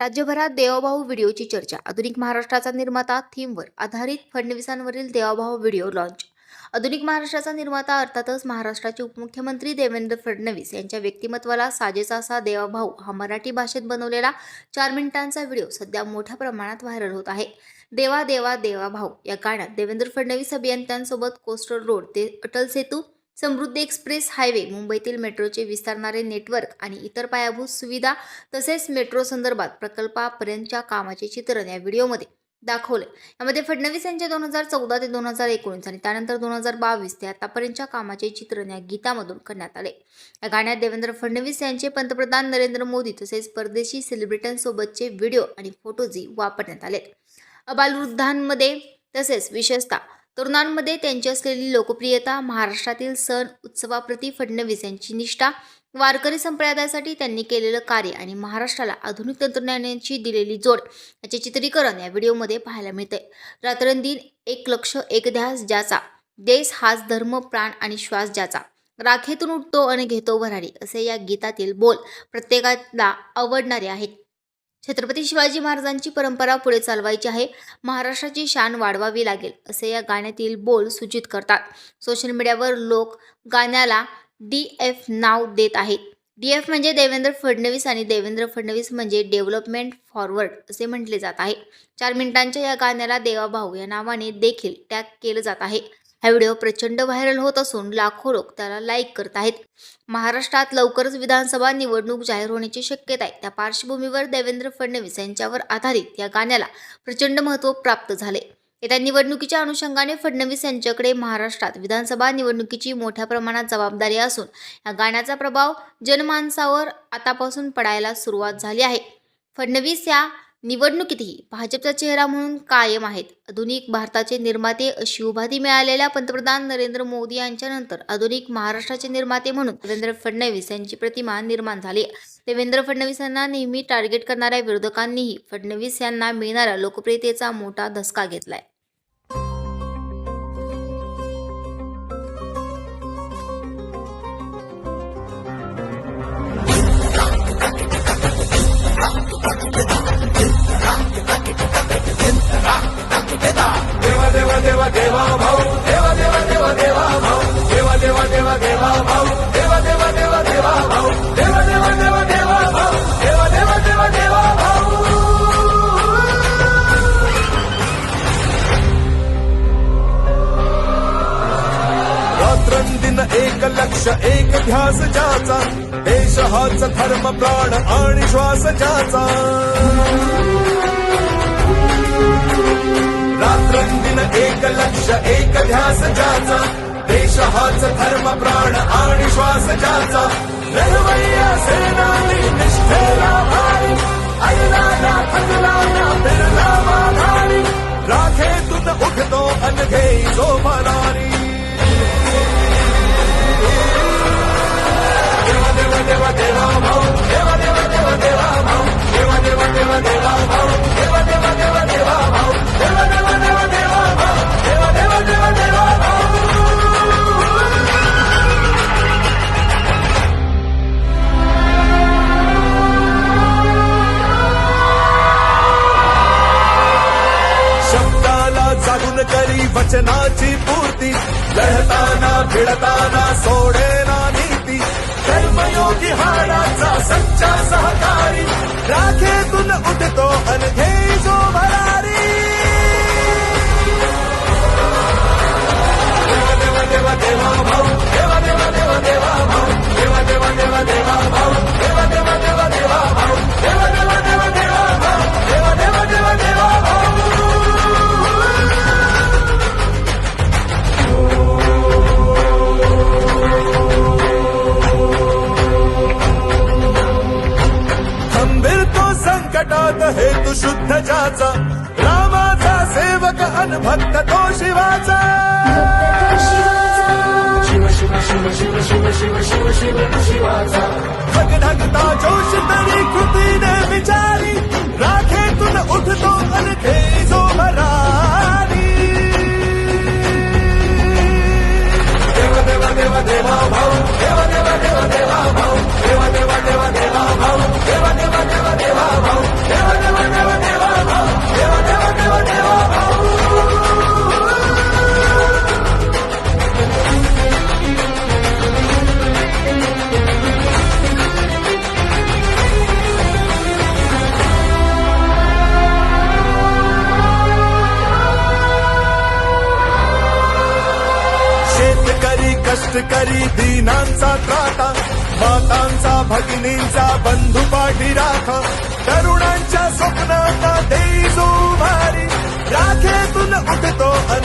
राज्यभरात देवाभाऊ व्हिडिओची चर्चा. आधुनिक महाराष्ट्राचा निर्माता थीमवर आधारित फडणवीसांवरील देवाभाऊ व्हिडिओ लॉन्च आधुनिक महाराष्ट्राचा निर्माता अर्थातच महाराष्ट्राचे उपमुख्यमंत्री देवेंद्र फडणवीस यांच्या व्यक्तिमत्वाला साजेसा असा देवाभाऊ हा मराठी भाषेत बनवलेला चार मिनिटांचा व्हिडिओ सध्या मोठ्या प्रमाणात व्हायरल होत आहे. देवा देवा देवा भाऊ या गाण्यात देवेंद्र फडणवीस अभियंत्यांसोबत कोस्टल रोड ते अटल सेतू समृद्धी एक्सप्रेस हायवे मुंबईतील मेट्रोचे विस्तारणारे नेटवर्क आणि इतर पायाभूत सुविधा तसेच मेट्रो संदर्भात प्रकल्पापर्यंतच्या कामाचे चित्रण या व्हिडिओमध्ये दाखवले. यामध्ये फडणवीस यांच्या दोन हजार चौदा ते दोन हजार एकोणीस आणि त्यानंतर दोन हजार बावीस ते आतापर्यंतच्या कामाचे चित्रण या गीतामधून करण्यात आले. या गाण्यात देवेंद्र फडणवीस यांचे पंतप्रधान नरेंद्र मोदी तसेच परदेशी सेलिब्रिटींसोबतचे व्हिडिओ आणि फोटोजी वापरण्यात आले अबालवृद्धांमध्ये तसेच विशेषतः तरुणांमध्ये त्यांची असलेली लोकप्रियता महाराष्ट्रातील सण उत्सवाप्रती फडणवीस यांची निष्ठा वारकरी संप्रदायासाठी त्यांनी केलेलं कार्य आणि महाराष्ट्राला आधुनिक तंत्रज्ञानाची दिलेली जोड याचे चित्रीकरण या व्हिडिओमध्ये पाहायला मिळते रात्रंदिन एक लक्ष एक ध्यास ज्याचा देश हाच धर्म प्राण आणि श्वास ज्याचा. राखेतून उठतो आणि घेतो भरारी असे या गीतातील बोल प्रत्येकाला आवडणारे आहेत. छत्रपती शिवाजी महाराजांची परंपरा पुढे चालवायची आहे. महाराष्ट्राची शान वाढवावी लागेल असे या गाण्यातील बोल सूचित करतात. सोशल मीडियावर लोक गाण्याला डी एफ नाव देत आहेत. डी एफ म्हणजे देवेंद्र फडणवीस आणि देवेंद्र फडणवीस म्हणजे डेव्हलपमेंट फॉरवर्ड असे म्हटले जात आहे. चार मिनिटांच्या या गाण्याला देवाभाऊ या नावाने देखील टॅग केलं जात आहे. हा व्हिडिओ प्रचंड व्हायरल होत असून लाखो लोक त्याला लाईक करत आहेत. महाराष्ट्रात लवकरच विधानसभा निवडणूक जाहीर होण्याची शक्यता आहे. त्या पार्श्वभूमीवर देवेंद्र फडणवीस यांच्यावर आधारित या गाण्याला प्रचंड महत्त्व प्राप्त झाले. येत्या निवडणुकीच्या अनुषंगाने फडणवीस यांच्याकडे महाराष्ट्रात विधानसभा निवडणुकीची मोठ्या प्रमाणात जबाबदारी असून या गाण्याचा प्रभाव जनमानसावर आतापासून पडायला सुरुवात झाली आहे. फडणवीस या निवडणुकीतही भाजपचा चेहरा म्हणून कायम आहेत. आधुनिक भारताचे निर्माते अशी उभाधी मिळालेल्या पंतप्रधान नरेंद्र मोदी यांच्यानंतर आधुनिक महाराष्ट्राचे निर्माते म्हणून देवेंद्र फडणवीस यांची प्रतिमा निर्माण झाली. देवेंद्र फडणवीस यांना नेहमी टार्गेट करणाऱ्या विरोधकांनीही फडणवीस यांना मिळणाऱ्या लोकप्रियतेचा मोठा धसका घेतलाय. देवा भाऊ देवा देवा देवा देवा भाऊ देवा देवा देवा देवा भाऊ देवा देवा देवा देवा भाऊ देवा देवा देवा देवा भाऊ देवा देवा देवा देवा भाऊ रात्रंदिन एक लक्ष एक ध्यास ज्याचा देश हाच धर्म प्राण आणि श्वास ज्याचा देश एक ध्यास ज्याचा देश हाच धर्म प्राण आणि श्वास ज्याचा. करी वचनाची पूर्ती. लढताना भिडताना सोडेना नीती. कर्मयोगी हाडाचा सच्चा सहकारी. शिवाचा शिव शिव शिव शिव शिव शिव शिव शिव शिवाचा भगढगता जोश तरी कृतीने विचारी राखेतून उठतो कष्टकरी दीनांचा त्राता मातांचा भगिनींचा बंधू पाठी राख तरुणांच्या स्वप्नांना देई जो भारी राखेतून उठतो अन